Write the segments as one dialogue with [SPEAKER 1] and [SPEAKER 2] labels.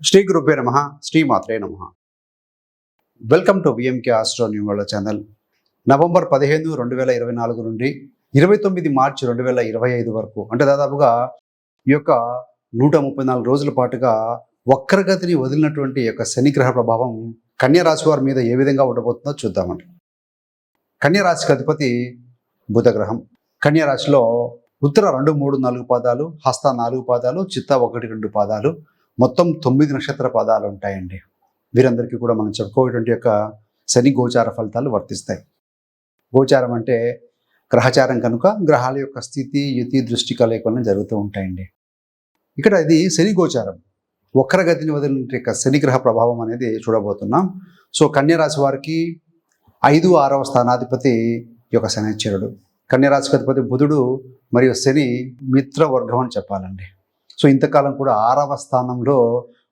[SPEAKER 1] శ్రీ గురుభ్యో నమ శ్రీ మాత్రే నమ. Welcome to VMK astro new world channel November పదిహేను రెండు వేల ఇరవై నాలుగు నుండి ఇరవై తొమ్మిది మార్చి రెండు వేల ఇరవై ఐదు వరకు అంటే దాదాపుగా ఈ యొక్క నూట ముప్పై నాలుగు రోజుల పాటుగా వక్రగతిని వదిలినటువంటి యొక్క శనిగ్రహ ప్రభావం కన్యారాశి వారి మీద ఏ విధంగా ఉండబోతుందో చూద్దామండి. కన్యారాశికి అధిపతి బుధగ్రహం. కన్యారాశిలో ఉత్తర రెండు మూడు నాలుగు పాదాలు హస్త నాలుగు పాదాలు చిత్త ఒకటి రెండు పాదాలు మొత్తం తొమ్మిది నక్షత్ర పాదాలు ఉంటాయండి. వీరందరికీ కూడా మనం చెప్పుకోవేటువంటి యొక్క శని గోచార ఫలితాలు వర్తిస్తాయి. గోచారం అంటే గ్రహచారం కనుక గ్రహాల యొక్క స్థితి యుతి దృష్టి కలయికలను జరుగుతూ ఉంటాయండి. ఇక్కడ ఇది శని గోచారం. వక్రగతిని వదిలిన యొక్క శని గ్రహ ప్రభావం అనేది చూడబోతున్నాం. సో కన్యరాశి వారికి ఐదు ఆరవ స్థానాధిపతి యొక్క శనిశ్చరుడు. కన్యరాశికి అధిపతి బుధుడు మరియు శని మిత్రవర్గం అని చెప్పాలండి. సో ఇంతకాలం కూడా ఆరవ స్థానంలో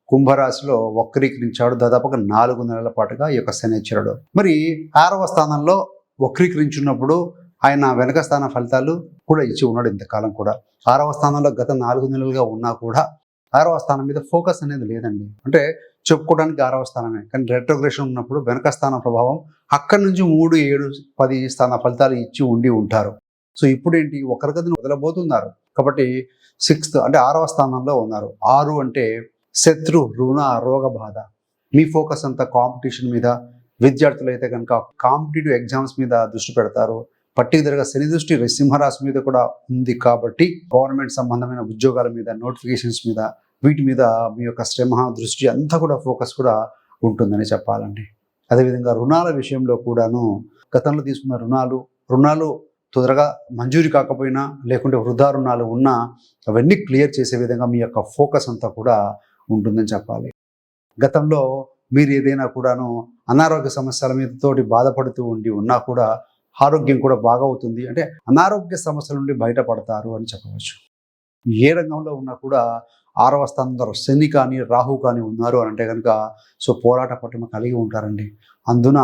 [SPEAKER 1] కుంభరాశిలో వక్రీకరించాడు. దాదాపుగా నాలుగు నెలల పాటుగా ఈ యొక్క శనిశ్చరుడు. మరి ఆరవ స్థానంలో వక్రీకరించున్నప్పుడు ఆయన వెనక స్థాన ఫలితాలు కూడా ఇచ్చి ఉన్నాడు ఇంతకాలం కూడా. ఆరవ స్థానంలో గత నాలుగు నెలలుగా ఉన్నా కూడా ఆరవ స్థానం మీద ఫోకస్ అనేది లేదండి. అంటే చెప్పుకోవడానికి ఆరవ స్థానమే. కానీ రెట్రోగ్రేషన్ ఉన్నప్పుడు వెనక స్థాన ప్రభావం అక్కడి నుంచి మూడు ఏడు పది స్థాన ఫలితాలు ఇచ్చి ఉండి ఉంటారు. సో ఇప్పుడేంటి? ఒకరి ఒకరిగదిని వదలబోతున్నారు. కాబట్టి సిక్స్త్ అంటే ఆరవ స్థానంలో ఉన్నారు. ఆరు అంటే శత్రు రుణ రోగ బాధ. మీ ఫోకస్ అంతా కాంపిటీషన్ మీద. విద్యార్థులు అయితే కనుక కాంపిటేటివ్ ఎగ్జామ్స్ మీద దృష్టి పెడతారు. పర్టికులర్గా శని దృష్టి సింహరాశి మీద కూడా ఉంది కాబట్టి గవర్నమెంట్ సంబంధమైన ఉద్యోగాల మీద నోటిఫికేషన్స్ మీద వీటి మీద మీ యొక్క శ్రమ దృష్టి అంతా కూడా ఫోకస్ కూడా ఉంటుందని చెప్పాలండి. అదేవిధంగా రుణాల విషయంలో కూడాను గతంలో తీసుకున్న రుణాలు రుణాలు తొందరగా మంజూరి కాకపోయినా లేకుంటే వృధా రుణాలు ఉన్నా అవన్నీ క్లియర్ చేసే విధంగా మీ యొక్క ఫోకస్ అంతా కూడా ఉంటుందని చెప్పాలి. గతంలో మీరు ఏదైనా కూడాను అనారోగ్య సమస్యల మీద తోటి బాధపడుతూ ఉండి ఉన్నా కూడా ఆరోగ్యం కూడా బాగా అవుతుంది అంటే అనారోగ్య సమస్యల నుండి బయటపడతారు అని చెప్పవచ్చు. ఏ రంగంలో ఉన్నా కూడా ఆరవ స్థానంలో శని కానీ రాహు కానీ ఉన్నారు అని అంటే కనుక సో పోరాట పట్టుమ కలిగి ఉంటారండి. అందున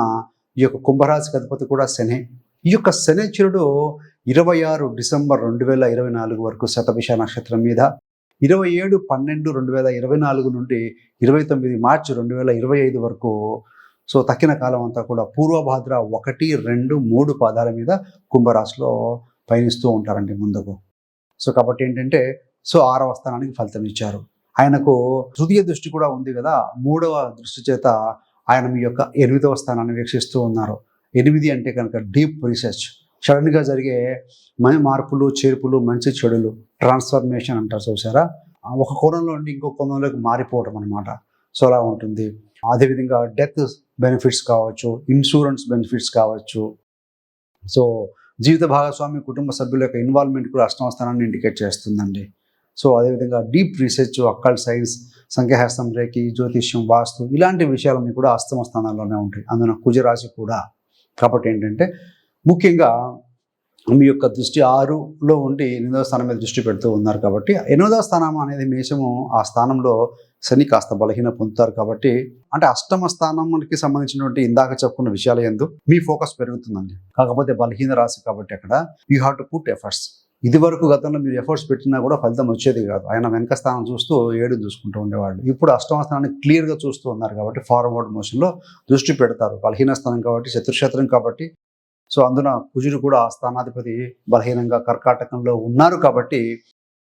[SPEAKER 1] ఈ యొక్క కుంభరాశికి అధిపతి కూడా శని. ఈ యొక్క శనిచరుడు ఇరవై ఆరు డిసెంబర్ రెండు వేల ఇరవై నాలుగు వరకు శతభిష నక్షత్రం మీద ఇరవై ఏడు పన్నెండు రెండు వేల ఇరవై నాలుగు నుండి ఇరవై తొమ్మిది మార్చి రెండు వేల ఇరవై ఐదు వరకు సో తక్కిన కాలం అంతా కూడా పూర్వభాద్ర ఒకటి రెండు మూడు పాదాల మీద కుంభరాశిలో పయనిస్తూ ఉంటారండి ముందుకు. సో కాబట్టి ఏంటంటే సో ఆరవ స్థానానికి ఫలితం ఇచ్చారు. ఆయనకు తృతీయ దృష్టి కూడా ఉంది కదా మూడవ దృష్టి చేత ఆయన మీ యొక్క ఎనిమిదవ స్థానాన్ని వీక్షిస్తూ ఉన్నారు. ఎనిమిది అంటే కనుక డీప్ రీసెర్చ్ సడన్గా జరిగే మన మార్పులు చేర్పులు మంచి చెడులు ట్రాన్స్ఫర్మేషన్ అంటారు చూసారా? ఒక కోణంలో నుండి ఇంకో కోణంలోకి మారిపోవడం అనమాట సో అలా ఉంటుంది. అదేవిధంగా డెత్ బెనిఫిట్స్ కావచ్చు ఇన్సూరెన్స్ బెనిఫిట్స్ కావచ్చు. సో జీవిత భాగస్వామి కుటుంబ సభ్యుల యొక్క ఇన్వాల్వ్మెంట్ కూడా అష్టమ స్థానాన్ని ఇండికేట్ చేస్తుందండి. సో అదేవిధంగా డీప్ రీసెర్చ్ అక్కల్ సైన్స్ సంఖ్యాహస్తం రేఖి జ్యోతిష్యం వాస్తు ఇలాంటి విషయాలన్నీ కూడా అస్తమ స్థానాల్లోనే ఉంటాయి. అందున కుజరాశి కూడా కాబట్టి ఏంటంటే ముఖ్యంగా మీ యొక్క దృష్టి ఆరులో ఉండి ఎనిమిదవ స్థానం మీద దృష్టి పెడుతూ ఉన్నారు కాబట్టి ఎనిమిదవ స్థానం అనేది మేషము ఆ స్థానంలో శని కాస్త బలహీన పొందుతారు కాబట్టి అంటే అష్టమ స్థానానికి సంబంధించినటువంటి ఇందాక చెప్పుకున్న విషయాల ఎందు మీ ఫోకస్ పెరుగుతుందండి. కాకపోతే బలహీన రాశి కాబట్టి అక్కడ you have to put efforts. ఇది వరకు గతంలో మీరు ఎఫర్ట్స్ పెట్టినా కూడా ఫలితం వచ్చేది కాదు. ఆయన వెనక స్థానం చూస్తూ ఏడు చూసుకుంటూ ఉండేవాళ్ళు. ఇప్పుడు అష్టమ స్థానాన్ని క్లియర్గా చూస్తూ ఉన్నారు కాబట్టి ఫార్వర్డ్ మోషన్లో దృష్టి పెడతారు. బలహీన స్థానం కాబట్టి శత్రుక్షేత్రం కాబట్టి. సో అందున కుజుడు కూడా ఆ స్థానాధిపతి బలహీనంగా కర్కాటకంలో ఉన్నారు కాబట్టి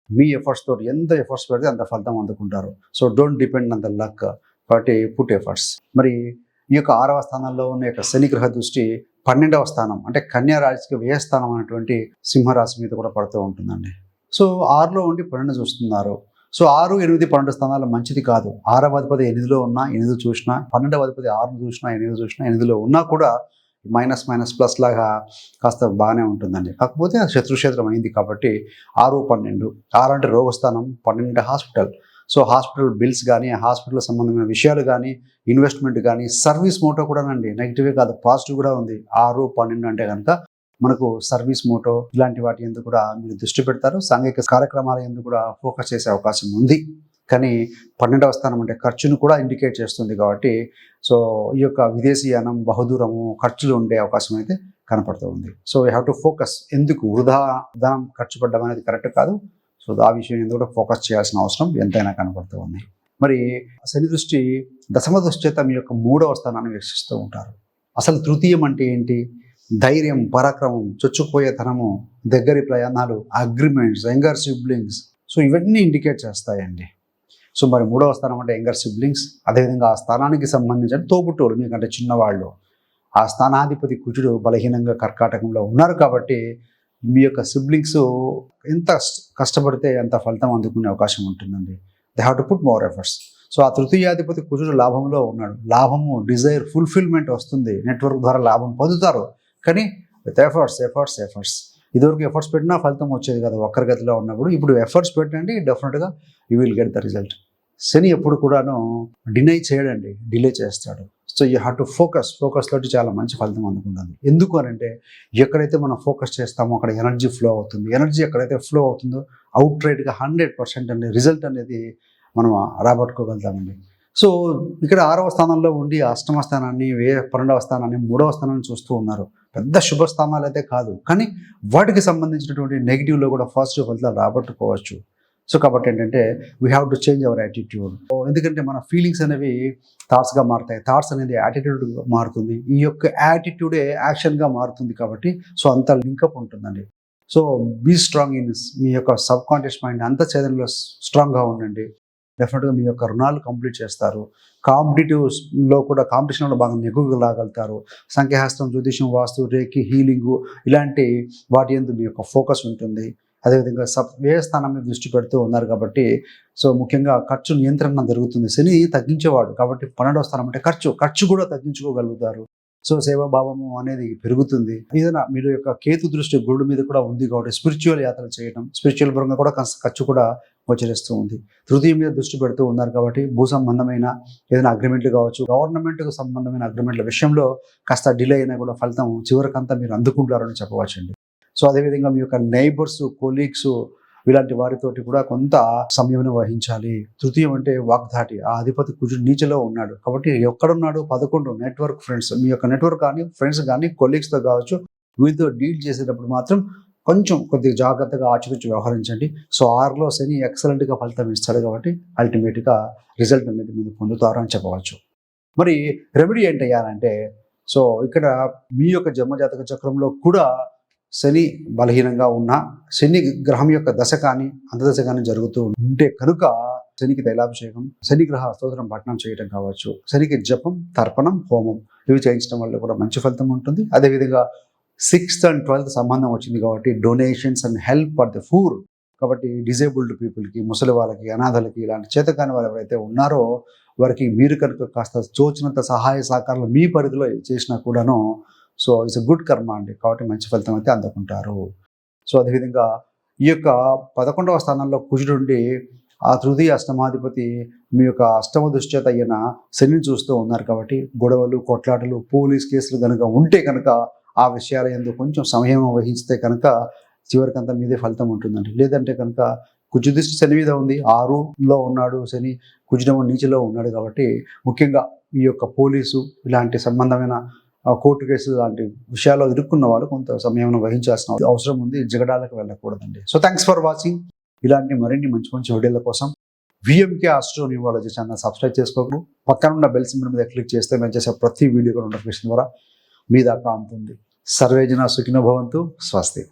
[SPEAKER 1] మీ ఎఫర్ట్స్ తోటి ఎంత ఎఫర్ట్స్ పెడితే అంత ఫలితం అందుకుంటారు. So don't depend on the luck కాబట్టి పుట్ ఎఫర్ట్స్ మరి ఈ యొక్క ఆరవ స్థానంలో ఉన్న యొక్క శని గ్రహ దృష్టి పన్నెండవ స్థానం అంటే కన్యా రాశికి వ్యయ స్థానం అనేటువంటి సింహరాశి మీద కూడా పడుతూ ఉంటుందండి. సో ఆరులో ఉండి పన్నెండు చూస్తున్నారు. సో ఆరు ఎనిమిది పన్నెండు స్థానాలు మంచిది కాదు. ఆరవ అధిపతి ఎనిమిదిలో ఉన్నా ఎనిమిది చూసినా పన్నెండవ అధిపతి ఆరు చూసినా ఎనిమిది చూసినా ఎనిమిదిలో ఉన్నా కూడా మైనస్ మైనస్ ప్లస్ లాగా కాస్త బాగానే ఉంటుందండి. కాకపోతే శత్రుక్షేత్రం అయింది కాబట్టి ఆరు పన్నెండు. ఆరు అంటే రోగస్థానం పన్నెండు హాస్పిటల్. సో హాస్పిటల్ బిల్స్ కానీ హాస్పిటల్ సంబంధమైన విషయాలు కానీ ఇన్వెస్ట్మెంట్ కానీ సర్వీస్ మోటో కూడానండి నెగిటివే కాదు పాజిటివ్ కూడా ఉంది. ఆరు పన్నెండు అంటే కనుక మనకు సర్వీస్ మోటో ఇలాంటి వాటి ఎందుకు కూడా మీరు దృష్టి పెడతారు. సాంఘిక కార్యక్రమాల ఎందుకు కూడా ఫోకస్ చేసే అవకాశం ఉంది. కానీ పన్నెండవ స్థానం అంటే ఖర్చును కూడా ఇండికేట్ చేస్తుంది కాబట్టి సో ఈ యొక్క విదేశీయానం బహుదూరము ఖర్చులు ఉండే అవకాశం అయితే కనపడుతూ ఉంది. So you have to focus. ఎందుకు వృధా ధనం ఖర్చు పడ్డం అనేది కరెక్ట్ కాదు. సో ఆ విషయం మీద కూడా ఫోకస్ చేయాల్సిన అవసరం ఎంతైనా కనబడుతూ ఉంది. మరి శని దృష్టి దశమ దృష్టి చేత మీ యొక్క మూడవ స్థానాన్ని వీక్షిస్తూ ఉంటారు. అసలు తృతీయం అంటే ఏంటి? ధైర్యం పరాక్రమం చొచ్చుకుపోయేతనము దగ్గరి ప్రయాణాలు అగ్రిమెంట్స్ యంగర్ సిబ్లింగ్స్ సో ఇవన్నీ ఇండికేట్ చేస్తాయండి. సో మరి మూడవ స్థానం అంటే యంగర్ సిబ్లింగ్స్ అదేవిధంగా ఆ స్థానానికి సంబంధించిన తోబుట్టోలు మీకంటే చిన్నవాళ్ళు. ఆ స్థానాధిపతి కుజుడు బలహీనంగా కర్కాటకంలో ఉన్నారు కాబట్టి మీ యొక్క సిబ్లింగ్స్ ఎంత కష్టపడితే అంత ఫలితం అందుకునే అవకాశం ఉంటుందండి. They have to put more efforts so ఆ తృతీయాధిపతి కుజుడు లాభంలో ఉన్నాడు. లాభము డిజైర్ ఫుల్ఫిల్మెంట్ వస్తుంది. నెట్వర్క్ ద్వారా లాభం పొందుతారు. కానీ విత్ ఎఫర్ట్స్ ఎఫర్ట్స్ ఎఫర్ట్స్ ఇదివరకు ఎఫర్ట్స్ పెట్టినా ఫలితం వచ్చేది కదా. ఒక్కరి గతిలో ఉన్నప్పుడు ఇప్పుడు ఎఫర్ట్స్ పెట్టండి డెఫినెట్గా you will get the result శని ఎప్పుడు కూడాను డినై చేయడండి డిలే చేస్తాడు. So you have to focus. Focus తోటి చాలా మంచి ఫలితం అందుకుంటుంది. ఎందుకు అని అంటే ఎక్కడైతే మనం ఫోకస్ చేస్తామో అక్కడ ఎనర్జీ ఫ్లో అవుతుంది. ఎనర్జీ ఎక్కడైతే ఫ్లో అవుతుందో అవుట్ రైట్గా హండ్రెడ్ పర్సెంట్ అనే రిజల్ట్ అనేది మనం రాబట్టుకోగలుగుతామండి. సో ఇక్కడ ఆరవ స్థానంలో ఉండి అష్టమ స్థానాన్ని వే పన్నెండవ స్థానాన్ని మూడవ స్థానాన్ని చూస్తూ ఉన్నారు. పెద్ద శుభస్థానాలు అయితే కాదు. కానీ వాటికి సంబంధించినటువంటి నెగిటివ్లో కూడా పాజిటివ్ ఫలితాలు రాబట్టుకోవచ్చు. సో కాబట్టి ఏంటంటే we have to change our attitude ఎందుకంటే మన ఫీలింగ్స్ అనేవి థాట్స్గా మారుతాయి. థాట్స్ అనేది యాటిట్యూడ్ మారుతుంది. ఈ యొక్క యాటిట్యూడే యాక్షన్గా మారుతుంది కాబట్టి సో అంత లింకప్ ఉంటుందండి. సో బీ స్ట్రాంగ్ ఇన్ మీ యొక్క సబ్ కాన్షియస్ మైండ్ అంత చైతన్యంలో స్ట్రాంగ్గా ఉండండి. డెఫినెట్గా మీ యొక్క రుణాలు కంప్లీట్ చేస్తారు. కాంపిటేటివ్లో కూడా కాంపిటీషన్లో బాగా నెగ్గులాగలుగుతారు సంఖ్యాహస్తం జ్యోతిషం వాస్తు రేకి హీలింగు ఇలాంటి వాటి ఎందు మీ యొక్క ఫోకస్ ఉంటుంది. అదేవిధంగా సబ్ వ్యయ స్థానం మీద దృష్టి పెడుతూ ఉన్నారు కాబట్టి సో ముఖ్యంగా ఖర్చు నియంత్రణ జరుగుతుంది. శని తగ్గించేవాడు కాబట్టి పన్నెండవ స్థానం అంటే ఖర్చు ఖర్చు కూడా తగ్గించుకోగలుగుతారు. సో సేవాభావము అనేది పెరుగుతుంది. ఏదైనా మీరు యొక్క కేతు దృష్టి గురుడు మీద కూడా ఉంది కాబట్టి స్పిరిచువల్ యాత్రలు చేయడం స్పిరిచువల్ పరంగా కూడా కాస్త ఖర్చు కూడా గోచరిస్తూ ఉంది. తృతీయ మీద దృష్టి పెడుతూ ఉన్నారు కాబట్టి భూ సంబంధమైన ఏదైనా అగ్రిమెంట్లు కావచ్చు గవర్నమెంట్కు సంబంధమైన అగ్రిమెంట్ల విషయంలో కాస్త డిలే అయినా కూడా ఫలితం చివరికంతా మీరు అందుకుంటారని చెప్పవచ్చండి. సో అదేవిధంగా మీ యొక్క నైబర్స్ కొలీగ్స్ ఇలాంటి వారితోటి కూడా కొంత సంయమనం వహించాలి. తృతీయం అంటే వాగ్దాటి. ఆ అధిపతి కుజుడు నీచలో ఉన్నాడు. కాబట్టి ఎక్కడున్నాడు? పదకొండు నెట్వర్క్ ఫ్రెండ్స్ మీ యొక్క నెట్వర్క్ కానీ ఫ్రెండ్స్ కానీ కొలీగ్స్తో కావచ్చు. వీరితో డీల్ చేసేటప్పుడు మాత్రం కొంచెం కొద్దిగా జాగ్రత్తగా ఆచితూచి వ్యవహరించండి. సో ఆరులో శని ఎక్సలెంట్గా ఫలితం ఇస్తాడు కాబట్టి అల్టిమేట్గా రిజల్ట్ అనేది మీరు పొందుతారు అని చెప్పవచ్చు. మరి రెమెడీ ఏంటి సో ఇక్కడ మీ యొక్క జన్మజాతక చక్రంలో కూడా శని బలహీనంగా ఉన్న శని గ్రహం యొక్క దశ కానీ అంతదశ కానీ జరుగుతూ ఉంటే కనుక శనికి తైలాభిషేకం శని గ్రహ స్తోత్రం పఠనం చేయడం కావచ్చు. శనికి జపం తర్పణం హోమం ఇవి చేయించడం వల్ల కూడా మంచి ఫలితం ఉంటుంది. అదేవిధంగా సిక్స్త్ అండ్ ట్వెల్త్ సంబంధం వచ్చింది కాబట్టి donations and help for the poor కాబట్టి డిజేబుల్డ్ పీపుల్కి ముసలి వాళ్ళకి అనాథలకి ఇలాంటి చేతకాని వాళ్ళు ఎవరైతే ఉన్నారో వారికి మీరు కనుక కాస్త చోచినంత సహాయ సహకారాలు మీ పరిధిలో చేసినా కూడాను సో ఇట్స్ అ గుడ్ కర్మ అండి. కాబట్టి మంచి ఫలితం అయితే అందుకుంటారు. సో అదేవిధంగా ఈ యొక్క పదకొండవ స్థానంలో కుజుడుండి ఆ తృతీయ అష్టమాధిపతి మీ యొక్క అష్టమ దృష్ట్యత అయిన శనిని చూస్తూ ఉన్నారు కాబట్టి గొడవలు కొట్లాటలు పోలీస్ కేసులు కనుక ఉంటే కనుక ఆ విషయాల ఎందుకు కొంచెం సమయం వహిస్తే కనుక చివరికంతా మీదే ఫలితం ఉంటుందండి. లేదంటే కనుక కుజు దృష్టి శని మీద ఉంది. ఆరులో ఉన్నాడు శని కుజుడము నీచిలో ఉన్నాడు కాబట్టి ముఖ్యంగా ఈ యొక్క పోలీసు ఇలాంటి సంబంధమైన కోర్టు కేసు లాంటి విషయాల్లో ఇరుక్కున్న వాళ్ళు కొంత సమయం వహించాల్సిన అవసరం ఉంది. జగడాలకు వెళ్ళకూడదండి. సో థ్యాంక్స్ ఫర్ వాచింగ్ ఇలాంటి మరిన్ని మంచి మంచి వీడియోల కోసం విఎంకే ఆస్ట్రో న్యూవాలజీ ఛానల్ సబ్స్క్రైబ్ చేసుకోకు పక్కన ఉన్న బెల్ సింబల్ మీద క్లిక్ చేస్తే మేము చేసే ప్రతి వీడియో కూడా నోటిఫికేషన్ ద్వారా మీ దాకా అందుతుంది సర్వేజన సుఖినభవంతు స్వస్తి.